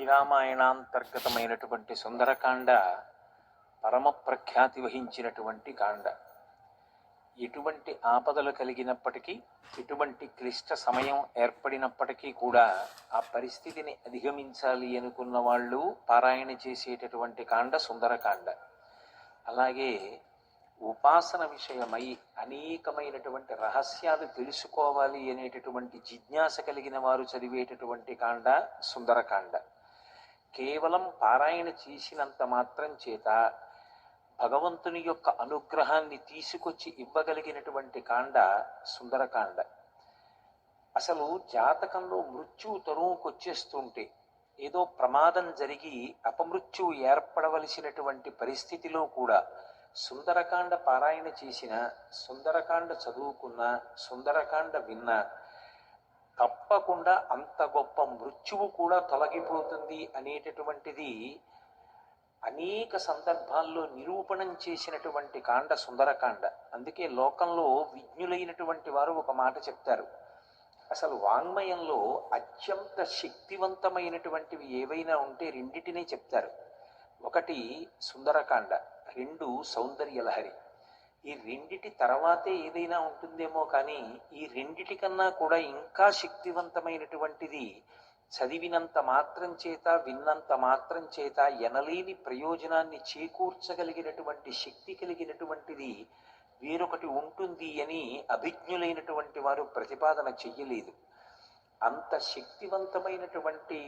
శ్రీరామాయణాంతర్గతమైనటువంటి సుందరకాండ పరమ ప్రఖ్యాతి వహించినటువంటి కాండ. ఎటువంటి ఆపదలు కలిగినప్పటికీ ఎటువంటి క్లిష్ట సమయం ఏర్పడినప్పటికీ కూడా ఆ పరిస్థితిని అధిగమించాలి అనుకున్న వాళ్ళు పారాయణ చేసేటటువంటి కాండ సుందరకాండ. అలాగే ఉపాసన విషయమై అనేకమైనటువంటి రహస్యాలు తెలుసుకోవాలి అనేటటువంటి జిజ్ఞాస కలిగిన వారు చదివేటటువంటి కాండ సుందరకాండ. కేవలం పారాయణ చేసినంత మాత్రం చేత భగవంతుని యొక్క అనుగ్రహాన్ని తీసుకొచ్చి ఇవ్వగలిగినటువంటి కాండ సుందరకాండ. అసలు జాతకంలో మృత్యువు తరువుకొచ్చేస్తుంటే ఏదో ప్రమాదం జరిగి అపమృత్యువు ఏర్పడవలసినటువంటి పరిస్థితిలో కూడా సుందరకాండ పారాయణ చేసిన సుందరకాండ చదువుకున్న సుందరకాండ విన్న తప్పకుండా అంత గొప్ప మృత్యువు కూడా తొలగిపోతుంది అనేటటువంటిది అనేక సందర్భాల్లో నిరూపణం చేసినటువంటి కాండ సుందరకాండ. అందుకే లోకంలో విజ్ఞులైనటువంటి వారు ఒక మాట చెప్తారు. అసలు వాంగ్మయంలో అత్యంత శక్తివంతమైనటువంటివి ఏవైనా ఉంటే రెండిటినే చెప్తారు. ఒకటి సుందరకాండ రెండు సౌందర్యలహరి. ఈ రెండిటి తర్వాతే ఏదైనా ఉంటుందేమో కానీ ఈ రెండిటి కన్నా కూడా ఇంకా శక్తివంతమైనటువంటిది చదివినంత మాత్రం చేత విన్నంత మాత్రం చేత ఎనలేని ప్రయోజనాన్ని చేకూర్చగలిగినటువంటి శక్తి కలిగినటువంటిది వేరొకటి ఉంటుంది అని అభిజ్ఞులైనటువంటి వారు ప్రతిపాదన చెయ్యలేదు. అంత శక్తివంతమైనటువంటి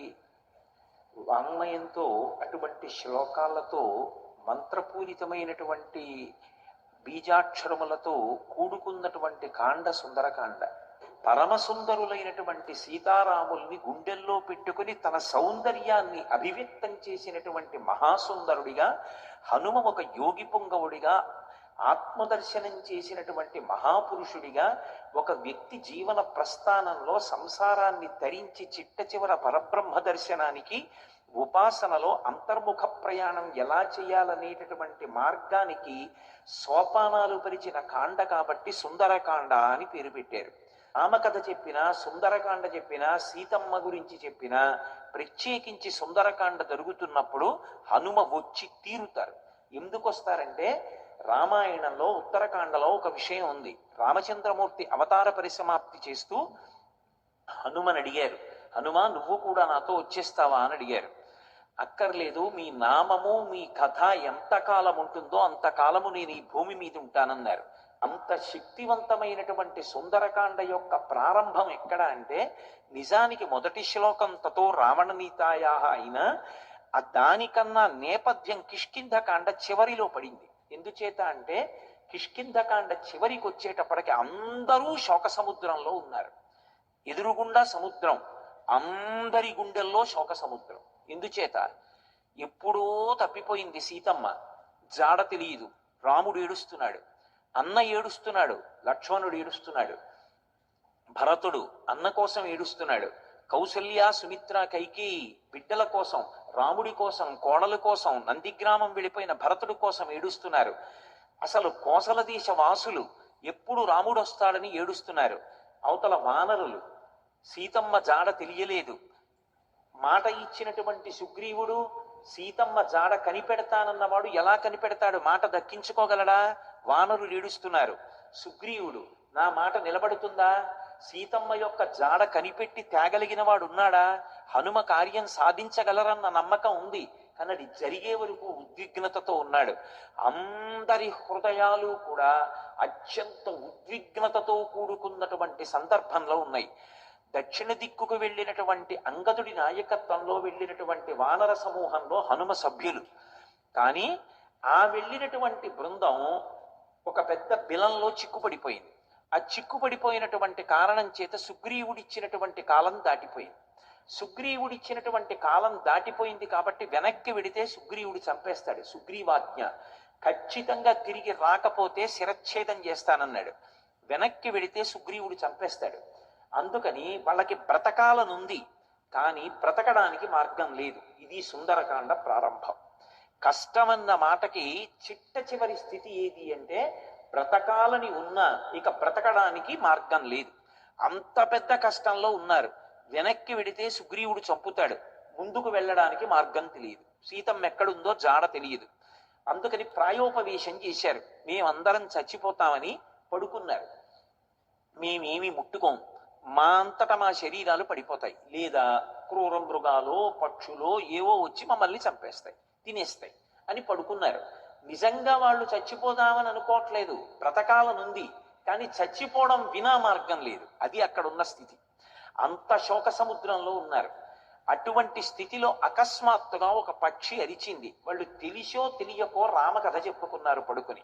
వాంగ్మయంతో అటువంటి శ్లోకాలతో మంత్రపూరితమైనటువంటి బీజాక్షరములతో కూడుకున్నటువంటి కాండ సుందరకాండ. పరమసుందరులైనటువంటి సీతారాముల్ని గుండెల్లో పెట్టుకుని తన సౌందర్యాన్ని అభివ్యక్తం చేసినటువంటి మహాసుందరుడిగా హనుమ ఒక యోగి పొంగవుడిగా ఆత్మదర్శనం చేసినటువంటి మహాపురుషుడిగా ఒక వ్యక్తి జీవన ప్రస్థానంలో సంసారాన్ని తరించి చిట్ట చివర పరబ్రహ్మ దర్శనానికి ఉపాసనలో అంతర్ముఖ ప్రయాణం ఎలా చేయాలనేటటువంటి మార్గానికి సోపానాలు పరిచిన కాండ కాబట్టి సుందరకాండ అని పేరు పెట్టారు. రామకథ చెప్పినా సుందరకాండ చెప్పినా సీతమ్మ గురించి చెప్పినా ప్రత్యేకించి సుందరకాండ జరుగుతున్నప్పుడు హనుమ వచ్చి తీరుతారు. ఎందుకు వస్తారంటే రామాయణంలో ఉత్తరకాండలో ఒక విషయం ఉంది. రామచంద్రమూర్తి అవతార పరిసమాప్తి చేస్తూ హనుమని అడిగారు. హనుమ నువ్వు కూడా నాతో వచ్చేస్తావా? అని అడిగారు. అక్కర్లేదు మీ నామము మీ కథ ఎంతకాలం ఉంటుందో అంత కాలము నేను ఈ భూమి మీద ఉంటానన్నారు. అంత శక్తివంతమైనటువంటి సుందరకాండ యొక్క ప్రారంభం ఎక్కడ అంటే నిజానికి మొదటి శ్లోకం తతో రావణనీతాయా అయినా ఆ దానికన్నా నేపథ్యం కిష్కింధకాండ చివరిలో పడింది. ఎందుచేత అంటే కిష్కింధకాండ చివరికి వచ్చేటప్పటికి అందరూ శోక సముద్రంలో ఉన్నారు. ఎదురుగుండా సముద్రం అందరి గుండెల్లో శోక సముద్రం ఎందుచేత ఎప్పుడో తప్పిపోయింది సీతమ్మ. జాడ తెలియదు. రాముడు ఏడుస్తున్నాడు. అన్న ఏడుస్తున్నాడు. లక్ష్మణుడు ఏడుస్తున్నాడు. భరతుడు అన్న కోసం ఏడుస్తున్నాడు. కౌసల్య సుమిత్ర కైకేయి బిడ్డల కోసం రాముడి కోసం కోడల కోసం నందిగ్రామం వెళ్ళిపోయిన భరతుడి కోసం ఏడుస్తున్నారు. అసలు కోసల దేశ వాసులు ఎప్పుడు రాముడు వస్తాడని ఏడుస్తున్నారు. అవతల వానరులు. సీతమ్మ జాడ తెలియలేదు. మాట ఇచ్చినటువంటి సుగ్రీవుడు సీతమ్మ జాడ కనిపెడతానన్నవాడు ఎలా కనిపెడతాడు? మాట దక్కించుకోగలడా? వానరు ఏడుస్తున్నారు. సుగ్రీవుడు నా మాట నిలబడుతుందా? సీతమ్మ యొక్క జాడ కనిపెట్టి తేగలిగిన వాడు ఉన్నాడా? హనుమ కార్యం సాధించగలరన్న నమ్మకం ఉంది. కానీ అది జరిగే వరకు ఉద్విగ్నతతో ఉన్నాడు. అందరి హృదయాలు కూడా అత్యంత ఉద్విగ్నతతో కూడుకున్నటువంటి సందర్భంలో ఉన్నాయి. దక్షిణ దిక్కుకు వెళ్ళినటువంటి అంగదుడి నాయకత్వంలో వెళ్ళినటువంటి వానర సమూహంలో హనుమ సభ్యులు. కానీ ఆ వెళ్ళినటువంటి బృందం ఒక పెద్ద బిలంలో చిక్కుపడిపోయింది. ఆ చిక్కుపడిపోయినటువంటి కారణం చేత సుగ్రీవుడిచ్చినటువంటి కాలం దాటిపోయింది. సుగ్రీవుడిచ్చినటువంటి కాలం దాటిపోయింది కాబట్టి వెనక్కి వెడితే సుగ్రీవుడు చంపేస్తాడు. సుగ్రీవాజ్ఞ ఖచ్చితంగా తిరిగి రాకపోతే శిరచ్ఛేదం చేస్తానన్నాడు. వెనక్కి వెడితే సుగ్రీవుడు చంపేస్తాడు. అందుకని వాళ్ళకి బ్రతకాలనుంది కానీ బ్రతకడానికి మార్గం లేదు. ఇది సుందరకాండ ప్రారంభం. కష్టమన్న మాటకి చిట్ట చివరి స్థితి ఏది అంటే బ్రతకాలని ఉన్నా ఇక బ్రతకడానికి మార్గం లేదు. అంత పెద్ద కష్టంలో ఉన్నారు. వెనక్కి వెడితే సుగ్రీవుడు చంపుతాడు. ముందుకు వెళ్ళడానికి మార్గం తెలియదు. సీతమ్మ ఎక్కడుందో జాడ తెలియదు. అందుకని ప్రాయోపవేశం చేశారు. మేమందరం చచ్చిపోతామని పడుకున్నారు. మేమేమి ముట్టుకోము. మా అంతటా మా శరీరాలు పడిపోతాయి. లేదా క్రూర మృగాలు పక్షులో ఏవో వచ్చి మమ్మల్ని చంపేస్తాయి తినేస్తాయి అని పడుకున్నారు. నిజంగా వాళ్ళు చచ్చిపోదామని అనుకోవట్లేదు. బ్రతకాలనుంది. కానీ చచ్చిపోవడం వినా మార్గం లేదు. అది అక్కడ ఉన్న స్థితి. అంత శోక సముద్రంలో ఉన్నారు. అటువంటి స్థితిలో అకస్మాత్తుగా ఒక పక్షి అరిచింది. వాళ్ళు తెలిసో తెలియకో రామకథ చెప్పుకున్నారు పడుకుని.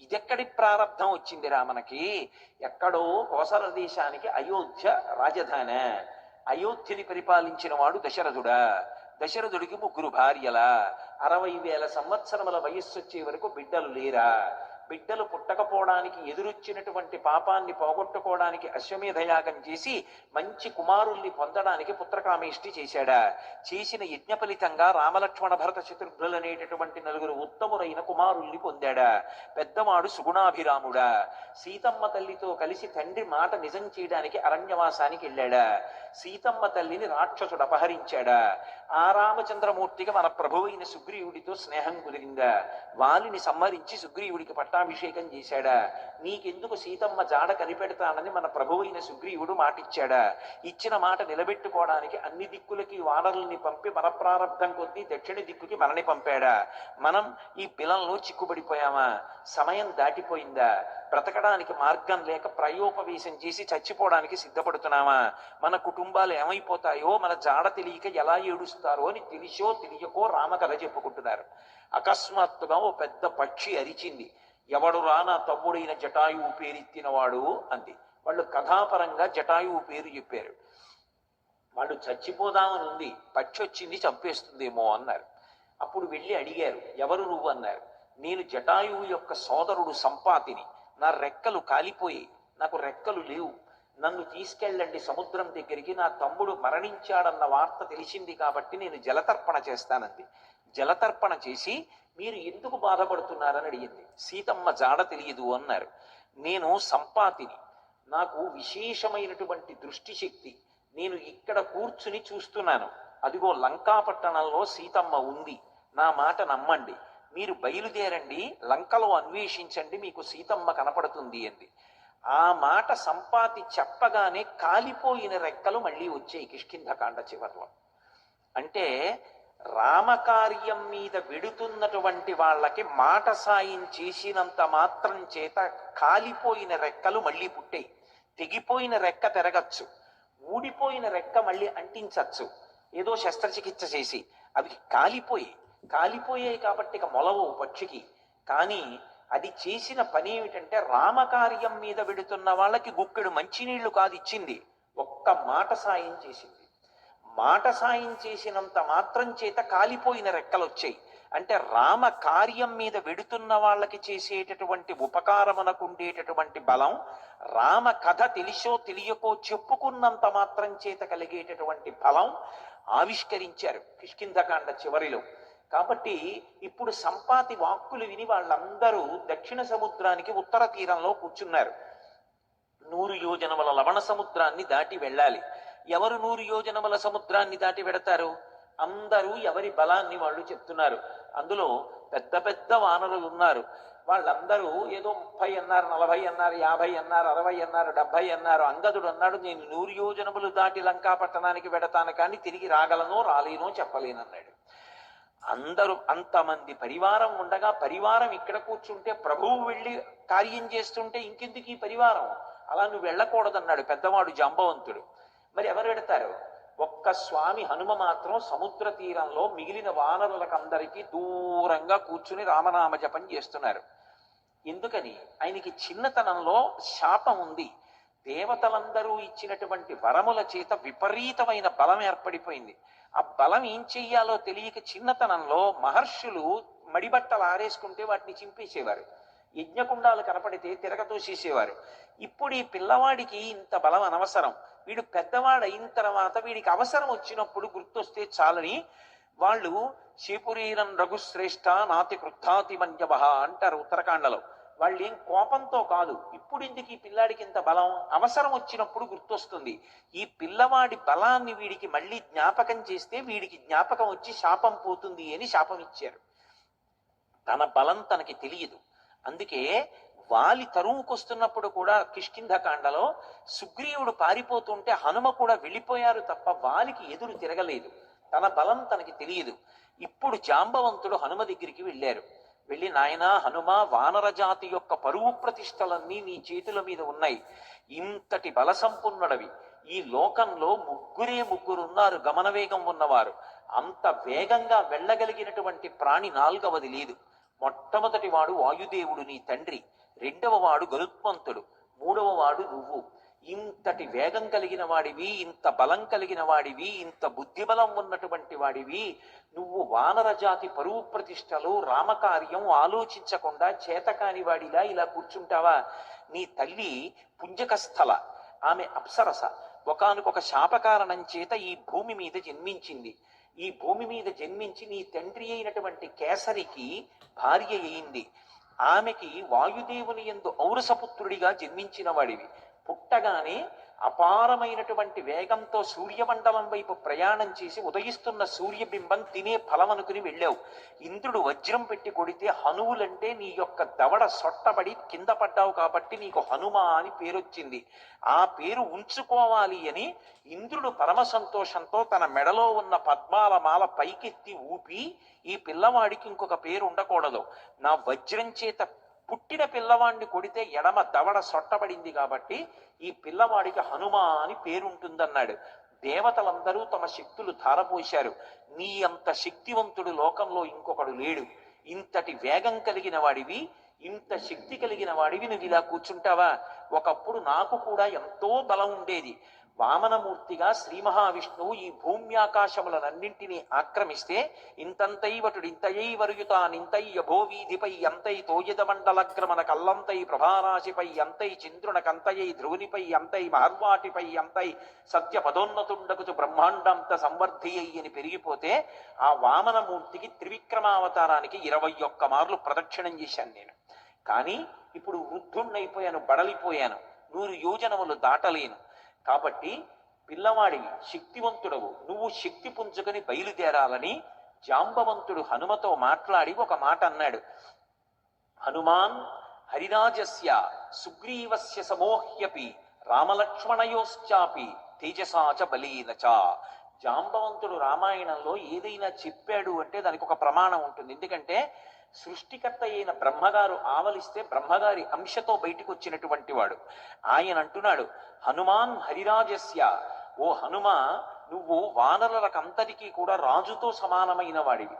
ఇదెక్కడి ప్రారంధం వచ్చింది రామనకి? ఎక్కడో కోసల దేశానికి అయోధ్య రాజధాని. అయోధ్యని పరిపాలించిన వాడు దశరథుడా. దశరథుడికి ముగ్గురు భార్యలా. అరవై వేల సంవత్సరముల వయస్సు వచ్చే వరకు బిడ్డలు లేరా? బిడ్డలు పుట్టకపోవడానికి ఎదురొచ్చినటువంటి పాపాన్ని పోగొట్టుకోవడానికి అశ్వమేధ యాగం చేసి మంచి కుమారుల్ని పొందడానికి పుత్రకామేష్టి చేశాడా? చేసిన యజ్ఞ ఫలితంగా రామలక్ష్మణ భరత శత్రుఘ్నులు అనేటటువంటి నలుగురు ఉత్తములైన కుమారుల్ని పొందాడా? పెద్దవాడు సుగుణాభిరాముడా. సీతమ్మ తల్లితో కలిసి తండ్రి మాట నిజం చేయడానికి అరణ్యవాసానికి వెళ్ళాడా? సీతమ్మ తల్లిని రాక్షసుడు అపహరించాడా? ఆ రామచంద్రమూర్తికి మన ప్రభువైన సుగ్రీవుడితో స్నేహం కుదిరిందా? వాలిని సంహరించి సుగ్రీవుడికి పట్టాభిషేకం చేశాడా? నీకెందుకు సీతమ్మ జాడ కనిపెడతానని మన ప్రభువైన సుగ్రీవుడు మాటిచ్చాడా? ఇచ్చిన మాట నిలబెట్టుకోవడానికి అన్ని దిక్కులకి వానరుల్ని పంపి మన ప్రారంధం కొద్దీ దక్షిణ దిక్కుకి మనని పంపాడా? మనం ఈ పిలంలో చిక్కుబడిపోయామా? సమయం దాటిపోయిందా? బ్రతకడానికి మార్గం లేక ప్రయోపవేశం చేసి చచ్చిపోవడానికి సిద్ధపడుతున్నామా? మన కుటుంబాలు ఏమైపోతాయో మన జాడ తెలియక ఎలా ఏడుస్తారో అని తెలిసో తెలియకో రామకథ చెప్పుకుంటున్నారు. అకస్మాత్తుగా ఓ పెద్ద పక్షి అరిచింది. ఎవడు రా నా తమ్ముడైన జటాయువు పేరెత్తినవాడు అంది. వాళ్ళు కథాపరంగా జటాయువు పేరు చెప్పారు. వాళ్ళు చచ్చిపోదామని ఉంది. పక్షి వచ్చింది చంపేస్తుందేమో అన్నారు. అప్పుడు వెళ్ళి అడిగారు. ఎవరు నువ్వు అన్నారు. నేను జటాయువు యొక్క సోదరుడు సంపాతిని. నా రెక్కలు కాలిపోయి నాకు రెక్కలు లేవు. నన్ను తీసుకెళ్ళండి సముద్రం దగ్గరికి నా తమ్ముడు మరణించాడన్న వార్త తెలిసింది కాబట్టి నేను జలతర్పణ చేస్తానంది. జలతర్పణ చేసి మీరు ఎందుకు బాధపడుతున్నారని అడిగింది. సీతమ్మ జాడ తెలియదు అన్నారు. నేను సంపాతిని. నాకు విశేషమైనటువంటి దృష్టి శక్తి నేను ఇక్కడ కూర్చుని చూస్తున్నాను. అదిగో లంకాపట్టణంలో సీతమ్మ ఉంది. నా మాట నమ్మండి. మీరు బయలుదేరండి. లంకలో అన్వేషించండి. మీకు సీతమ్మ కనపడుతుంది అంది. ఆ మాట సంపాతి చెప్పగానే కాలిపోయిన రెక్కలు మళ్ళీ వచ్చాయి కిష్కింధకాండ చివర్లో. అంటే రామకార్యం మీద వెడుతున్నటువంటి వాళ్ళకి మాట సాయం చేసినంత మాత్రం చేత కాలిపోయిన రెక్కలు మళ్ళీ పుట్టాయి. తెగిపోయిన రెక్క తిరగచ్చు. ఊడిపోయిన రెక్క మళ్ళీ అంటించచ్చు. ఏదో శస్త్రచికిత్స చేసి అవి కాలిపోయి కాలిపోయాయి కాబట్టి ఇక మొలవు పక్షికి. కానీ అది చేసిన పని ఏమిటంటే రామకార్యం మీద వెడుతున్న వాళ్ళకి గుక్కెడు మంచినీళ్ళు కాదు ఇచ్చింది. ఒక్క మాట సాయం చేసింది. మాట సాయం చేసినంత మాత్రం చేత కాలిపోయిన రెక్కలు వచ్చాయి అంటే రామ కార్యం మీద వెడుతున్న వాళ్ళకి చేసేటటువంటి ఉపకారమునకు ఉండేటటువంటి బలం రామ కథ తెలిసో తెలియకో చెప్పుకున్నంత మాత్రం చేత కలిగేటటువంటి బలం ఆవిష్కరించారు కిష్కింధకాండ చివరిలో. కాబట్టి ఇప్పుడు సంపాతి వాక్కులు విని వాళ్ళందరూ దక్షిణ సముద్రానికి ఉత్తర తీరంలో కూర్చున్నారు. నూరు యోజనముల లవణ సముద్రాన్ని దాటి వెళ్ళాలి. ఎవరు నూరు యోజనముల సముద్రాన్ని దాటి వెడతారు? అందరూ ఎవరి బలాన్ని వాళ్ళు చెప్తున్నారు. అందులో పెద్ద పెద్ద వానరులు ఉన్నారు. వాళ్ళందరూ ఏదో ముప్పై అన్నారు నలభై అన్నారు యాభై అన్నారు అరవై అన్నారు డెబ్బై అన్నారు అంగదుడు అన్నాడు నేను నూరు యోజనములు దాటి లంకా పట్టణానికి వెడతాను కానీ తిరిగి రాగలనో రాలేనో చెప్పలేనన్నాడు. అందరూ అంతమంది పరివారం ఉండగా పరివారం ఇక్కడ కూర్చుంటే ప్రభువు వెళ్ళి కార్యం చేస్తుంటే ఇంకెందుకు ఈ పరివారం? అలా నువ్వు వెళ్ళకూడదన్నాడు పెద్దవాడు జాంబవంతుడు. మరి ఎవరు పెడతారు ఒక్క స్వామి హనుమ మాత్రం సముద్ర తీరంలో మిగిలిన వానరులకందరికీ దూరంగా కూర్చుని రామనామ జపం చేస్తున్నారు. ఎందుకని? ఆయనకి చిన్నతనంలో శాపం ఉంది. దేవతలందరూ ఇచ్చినటువంటి వరముల చేత విపరీతమైన బలం ఏర్పడిపోయింది. ఆ బలం ఏం చెయ్యాలో తెలియక చిన్నతనంలో మహర్షులు మడిబట్టలు ఆరేసుకుంటే వాటిని చింపేసేవారు. యజ్ఞకుండాలు కనపడితే తిరగతోసేసేవారు. ఇప్పుడు ఈ పిల్లవాడికి ఇంత బలం అనవసరం. వీడు పెద్దవాడు అయిన తర్వాత వీడికి అవసరం వచ్చినప్పుడు గుర్తొస్తే చాలని వాళ్ళు శిపురీరం రఘుశ్రేష్ఠ నాతి కృద్ధాతి మంజవ అంటారు ఉత్తరాఖండలో వాళ్ళు ఏం కోపంతో కాదు. ఇప్పుడు ఎందుకు ఈ పిల్లాడికి ఇంత బలం? అవసరం వచ్చినప్పుడు గుర్తొస్తుంది. ఈ పిల్లవాడి బలాన్ని వీడికి మళ్ళీ జ్ఞాపకం చేస్తే వీడికి జ్ఞాపకం వచ్చి శాపం పోతుంది అని శాపం ఇచ్చారు. తన బలం తనకి తెలియదు. అందుకే వాలి తరువుకొస్తున్నప్పుడు కూడా కిష్కింధకాండలో సుగ్రీవుడు పారిపోతుంటే హనుమ కూడా వెళ్ళిపోయారు తప్ప వాలికి ఎదురు తిరగలేదు. తన బలం తనకి తెలియదు. ఇప్పుడు జాంబవంతుడు హనుమ దగ్గరికి వెళ్ళారు. వెళ్ళి నాయన హనుమ వానర జాతి యొక్క పరువు ప్రతిష్టలన్నీ నీ చేతుల మీద ఉన్నాయి. ఇంతటి బల సంపన్నుడవి ఈ లోకంలో ముగ్గురే ముగ్గురు ఉన్నారు గమనవేగం ఉన్నవారు. అంత వేగంగా వెళ్ళగలిగినటువంటి ప్రాణి నాల్గవది లేదు. మొట్టమొదటి వాడు వాయుదేవుడు నీ తండ్రి. రెండవ వాడు గరుత్మంతుడు. మూడవ వాడు నువ్వు. ఇంతటి వేగం కలిగిన వాడివి ఇంత బలం కలిగిన వాడివి ఇంత బుద్ధిబలం ఉన్నటువంటి వాడివి. నువ్వు వానర జాతి పరువు ప్రతిష్టలు రామకార్యం ఆలోచించకుండా చేతకాని వాడిలా ఇలా కూర్చుంటావా? నీ తల్లి పుంజకస్థల ఆమె అప్సరస. ఒకనకొక శాపకారణం చేత ఈ భూమి మీద జన్మించింది. ఈ భూమి మీద జన్మించి నీ తండ్రి అయినటువంటి కేసరికి భార్య అయింది. ఆమెకి వాయుదేవుని ఎందు ఔరసపుత్రుడిగా జన్మించిన వాడివి. పుట్టగానే అపారమైనటువంటి వేగంతో సూర్యమండలం వైపు ప్రయాణం చేసి ఉదయిస్తున్న సూర్యబింబం తినే ఫలం అనుకుని వెళ్ళావు. ఇంద్రుడు వజ్రం పెట్టి కొడితే హనువులంటే నీ యొక్క దవడ సొట్టబడి కింద పడ్డావు కాబట్టి నీకు హనుమ అని పేరొచ్చింది. ఆ పేరు ఉంచుకోవాలి అని ఇంద్రుడు పరమ సంతోషంతో తన మెడలో ఉన్న పద్మాల మాల పైకెత్తి ఊపి ఈ పిల్లవాడికి ఇంకొక పేరు ఉండకూడదు. నా వజ్రం చేత పుట్టిన పిల్లవాడిని కొడితే ఎడమ దవడ సొట్టబడింది కాబట్టి ఈ పిల్లవాడికి హనుమ అని పేరుంటుందన్నాడు. దేవతలందరూ తమ శక్తులు ధారపోశారు. నీ అంత శక్తివంతుడు లోకంలో ఇంకొకడు లేడు. ఇంతటి వేగం కలిగిన వాడివి ఇంత శక్తి కలిగిన వాడివి నువ్వు ఇలా కూర్చుంటావా? ఒకప్పుడు నాకు కూడా ఎంతో బలం ఉండేది. వామనమూర్తిగా శ్రీ మహావిష్ణువు ఈ భూమ్యాకాశములనన్నింటినీ ఆక్రమిస్తే ఇంతంతైవటుడు ఇంతయై వరుయుతానింతై యభోవీధిపై ఎంతై తోయదమండలగ్రమణ కల్లంతై ప్రభారాశిపై ఎంతై చంద్రునకంతయై ధ్రువునిపై ఎంతై మహర్వాటిపై అంతై సత్య పదోన్నతుండకుచు బ్రహ్మాండంత సంవర్ధి అని పెరిగిపోతే ఆ వామనమూర్తికి త్రివిక్రమావతారానికి ఇరవై ఒక్క మార్లు ప్రదక్షిణం చేశాను నేను. కానీ ఇప్పుడు వృద్ధుణ్ణైపోయాను బడలిపోయాను. నూరు యోజనములు దాటలేను. కాబట్టి పిల్లవాడివి శక్తివంతుడవు. నువ్వు శక్తి పుంజుకొని బయలుదేరాలని జాంబవంతుడు హనుమతో మాట్లాడి ఒక మాట అన్నాడు. హనుమాన్ హరిరాజస్య సుగ్రీవస్య సమోహ్యపి రామలక్ష్మణయోశ్చాపి తేజసాచ బలీనచ జాంబవంతుడు రామాయణంలో ఏదైనా చెప్పాడు అంటే దానికి ఒక ప్రమాణం ఉంటుంది. ఎందుకంటే సృష్టికర్త అయిన బ్రహ్మగారు ఆవలిస్తే బ్రహ్మగారి అంశతో బయటికి వచ్చినటువంటి వాడు. ఆయన అంటున్నాడు హనుమాన్ హరిరాజస్య ఓ హనుమ నువ్వు వానరులకంతటికీ కూడా రాజుతో సమానమైన వాడివి.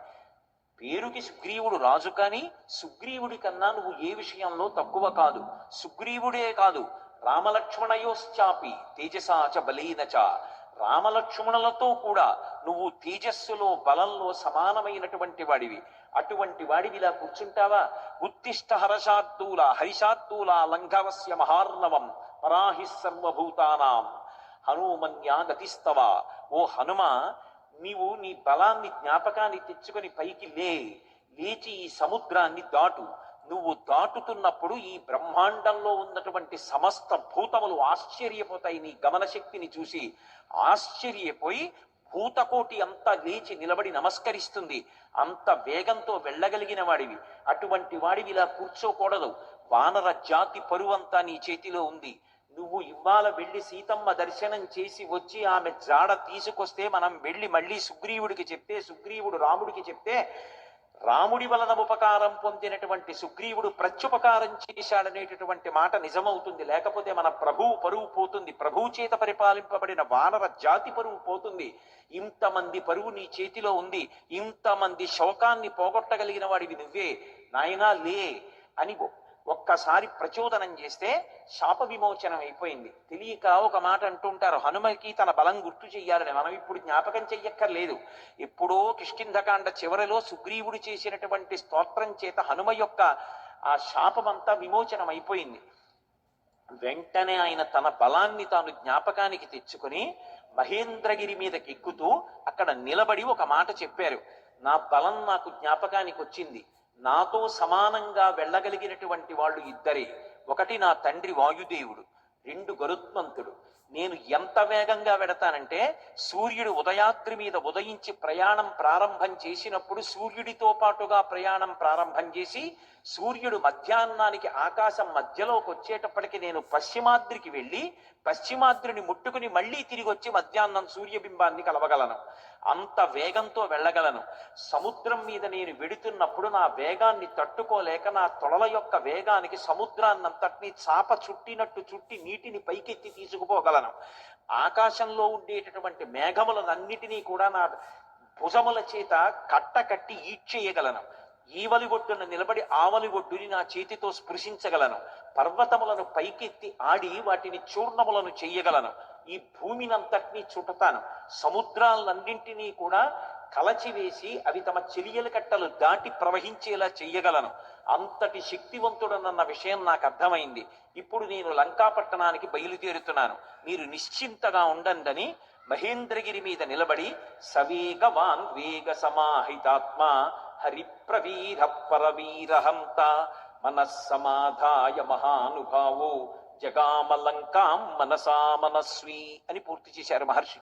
పేరుకి సుగ్రీవుడు రాజు కానీ సుగ్రీవుడి కన్నా నువ్వు ఏ విషయంలో తక్కువ కాదు. సుగ్రీవుడే కాదు రామలక్ష్మణయోశ్చాపి తేజసాచ బలీనచ రామలక్ష్మణులతో కూడా నువ్వు తేజస్సులో బలంలో సమానమైనటువంటి వాడివి. అటువంటి వాడివి ఇలా కూర్చుంటావా? ఉత్తిష్ట హరషాత్తుల హరిషాత్తుల లంఘవస్య మహార్ణవం పరాహి సర్వభూతానాం. హనుమన్యా గతిస్తవ? ఓ హనుమ నీవు నీ బలాన్ని జ్ఞాపకాన్ని తెచ్చుకొని పైకి లే. లేచి ఈ సముద్రాన్ని దాటు. నువ్వు దాటుతున్నప్పుడు ఈ బ్రహ్మాండంలో ఉన్నటువంటి సమస్త భూతములు ఆశ్చర్యపోతాయి నీ గమన శక్తిని చూసి. ఆశ్చర్యపోయి భూతకోటి అంతా లేచి నిలబడి నమస్కరిస్తుంది. అంత వేగంతో వెళ్ళగలిగిన వాడివి. అటువంటి వాడివి ఇలా కూర్చోకూడదు. వానర జాతి పరువంతా నీ చేతిలో ఉంది. నువ్వు ఇవాళ వెళ్ళి సీతమ్మ దర్శనం చేసి వచ్చి ఆమె జాడ తీసుకొస్తే మనం వెళ్ళి మళ్ళీ సుగ్రీవుడికి చెప్తే సుగ్రీవుడు రాముడికి చెప్తే రాముడి వలన ఉపకారం పొందినటువంటి సుగ్రీవుడు ప్రత్యుపకారం చేశాడనేటటువంటి మాట నిజమవుతుంది. లేకపోతే మన ప్రభువు పరువు పోతుంది. ప్రభువు చేత పరిపాలింపబడిన వానర జాతి పరువు పోతుంది. ఇంతమంది పరువు నీ చేతిలో ఉంది. ఇంతమంది శోకాన్ని పోగొట్టగలిగిన వాడివి నువ్వే. నాయనా లే అని ఒక్కసారి ప్రచోదనం చేస్తే శాప విమోచనం అయిపోయింది. తెలియక ఒక మాట అంటుంటారు హనుమకి తన బలం గుర్తు చెయ్యాలని మనం ఇప్పుడు జ్ఞాపకం చెయ్యక్కర్లేదు. ఎప్పుడో కిష్కింధకాండ చివరిలో సుగ్రీవుడు చేసినటువంటి స్తోత్రం చేత హనుమ యొక్క ఆ శాపమంతా విమోచనం అయిపోయింది. వెంటనే ఆయన తన బలాన్ని తాను జ్ఞాపకానికి తెచ్చుకొని మహేంద్రగిరి మీదకి ఎక్కుతూ అక్కడ నిలబడి ఒక మాట చెప్పారు. నా బలం నాకు జ్ఞాపకానికి వచ్చింది. నాతో సమానంగా వెళ్ళగలిగినటువంటి వాళ్ళు ఇద్దరే. ఒకటి నా తండ్రి వాయుదేవుడు రెండు గరుత్మంతుడు. నేను ఎంత వేగంగా వెడతానంటే సూర్యుడు ఉదయాద్రి మీద ఉదయించి ప్రయాణం ప్రారంభం చేసినప్పుడు సూర్యుడితో పాటుగా ప్రయాణం ప్రారంభం చేసి సూర్యుడు మధ్యాహ్నానికి ఆకాశం మధ్యలోకి వచ్చేటప్పటికి నేను పశ్చిమాద్రికి వెళ్ళి పశ్చిమాద్రుని ముట్టుకుని మళ్ళీ తిరిగి వచ్చి మధ్యాహ్నం సూర్యబింబాన్ని కలవగలను. అంత వేగంతో వెళ్ళగలను. సముద్రం మీద నేను వెడుతున్నప్పుడు నా వేగాన్ని తట్టుకోలేక నా తొడల యొక్క వేగానికి సముద్రాన్నంతటినీ చాప చుట్టినట్టు చుట్టి నీటిని పైకెత్తి తీసుకుపోగలను. ఆకాశంలో ఉండేటటువంటి మేఘములనన్నిటినీ కూడా నా భుజముల చేత కట్టకట్టి ఈడ్చేయగలను. ఈవలి ఒడ్డున నిలబడి ఆవలి ఒడ్డుని నా చేతితో స్పృశించగలను. పర్వతములను పైకెత్తి ఆడి వాటిని చూర్ణములను చెయ్యగలను ఈ భూమినంతటినీ చుటతాను సముద్రాలన్నింటినీ కూడా కలచివేసి అవి తమ చెలియల కట్టలు దాటి ప్రవహించేలా చెయ్యగలను అంతటి శక్తివంతుడనన్న విషయం నాకు అర్థమైంది. ఇప్పుడు నేను లంకాపట్టణానికి బయలుదేరుతున్నాను. మీరు నిశ్చింతగా ఉండండని మహేంద్రగిరి మీద నిలబడి సవేగవాన్ వేగ సమాహితాత్మ హరిప్రవీర పరవీరహంత మనస్సమాధాయ మహానుభావో జగామలంకాం మనసా మనస్వి అని పూర్తి చేశారు మహర్షి.